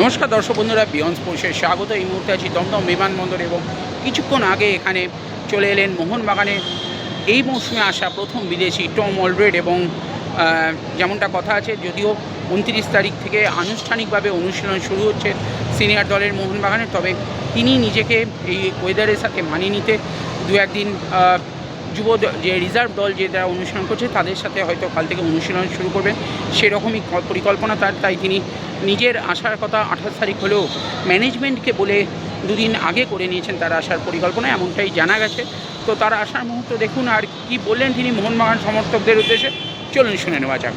নমস্কার দর্শক বন্ধুরা, বিয়ন্ড স্পোর্টসের স্বাগত। এই মুহূর্তে আছি দমদম বিমানবন্দর এবং কিছুক্ষণ আগে এখানে চলে এলেন মোহনবাগানে। এই মৌসুমে আসা প্রথম বিদেশি টম অলরেড এবং যেমনটা কথা আছে, যদিও উনত্রিশ তারিখ থেকে আনুষ্ঠানিকভাবে অনুশীলন শুরু হচ্ছে সিনিয়র দলের মোহনবাগানের, তবে তিনি নিজেকে এই ওয়েদারের সাথে মানিয়ে নিতে দু একদিন যুব যে রিজার্ভ দল যে যারা অনুশীলন করছে, তাদের সাথে হয়তো কাল থেকে অনুশীলন শুরু করবেন। সেরকমই পরিকল্পনা তার, তাই তিনি নিজের আসার কথা আঠাশ তারিখ হলেও ম্যানেজমেন্টকে বলে দুদিন আগে করে নিয়েছেন তার আসার পরিকল্পনা, এমনটাই জানা গেছে। তো তার আসার মুহূর্ত দেখুন আর কি বললেন তিনি মোহনবাগান সমর্থকদের উদ্দেশ্যে। চলুন শুনে নেওয়া যাক।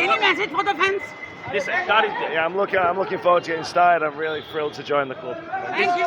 Any message for the fans? Listen, that is, yeah, I'm looking. I'm looking forward to getting started. I'm really thrilled to join the club. Thank you.